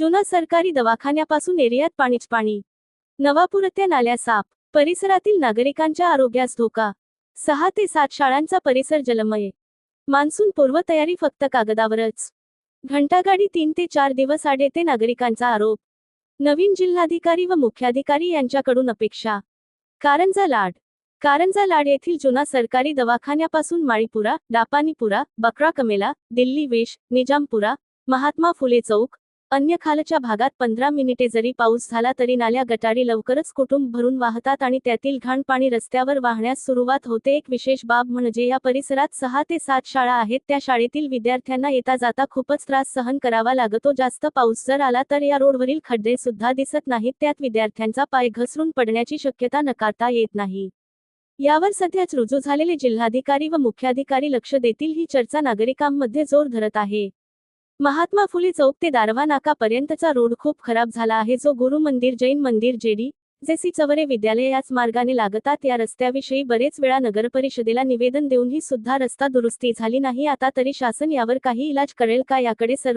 जुना सरकारी दवाखान्यापासून एरियात पाणीच पाणी. नवापुरते नाल्या साप परिसरातील नागरिकांच्या आरोग्यास धोका. सहा ते सात शाळांचा परिसर जलमय. मान्सून पूर्वतयारी फक्त कागदावरच. घंटागाडी तीन ते चार दिवस आड येते नागरिकांचा आरोप. नवीन जिल्हाधिकारी व मुख्याधिकारी यांच्याकडून अपेक्षा. कारंजा लाड. कारंजा लाड येथील जुना सरकारी दवाखान्यापासून माळीपुरा डापानीपुरा बकरा कमेला दिल्ली वेश निजामपुरा महात्मा फुले चौक अन्य खालच्या भागात पंधरा मिनिटे जरी पाऊस झाला तरी नाल्या गटारी लवकरच कुटुंब भरून वाहतात आणि त्यातील घाण पाणी रस्त्यावर वाहण्यास सुरुवात होते. एक विशेष बाब म्हणजे या परिसरात सहा ते सात शाळा आहेत. त्या शाळेतील विद्यार्थ्यांना येता जाता खूपच त्रास सहन करावा लागतो. जास्त पाऊस जर आला तर या रोडवरील खड्डे सुद्धा दिसत नाहीत. त्यात विद्यार्थ्यांचा पाय घसरून पडण्याची शक्यता नकारता येत नाही. यावर सध्याच रुजू झालेले जिल्हाधिकारी व मुख्याधिकारी लक्ष देतील ही चर्चा नागरिकांमध्ये जोर धरत आहे. महात्मा फुले चौक ते दारवा नाकापर्यंतचा रोड खूप खराब झाला आहे. जो गुरु मंदिर जैन मंदिर जेडी जेसी चवरे विद्यालय याच मार्गाने लागतात. या रस्त्याविषयी बरेच वेळा नगरपरिषदेला निवेदन देऊनही सुद्धा रस्ता दुरुस्ती झाली नाही. आता तरी शासन यावर काही इलाज करेल का? याकडे सर्व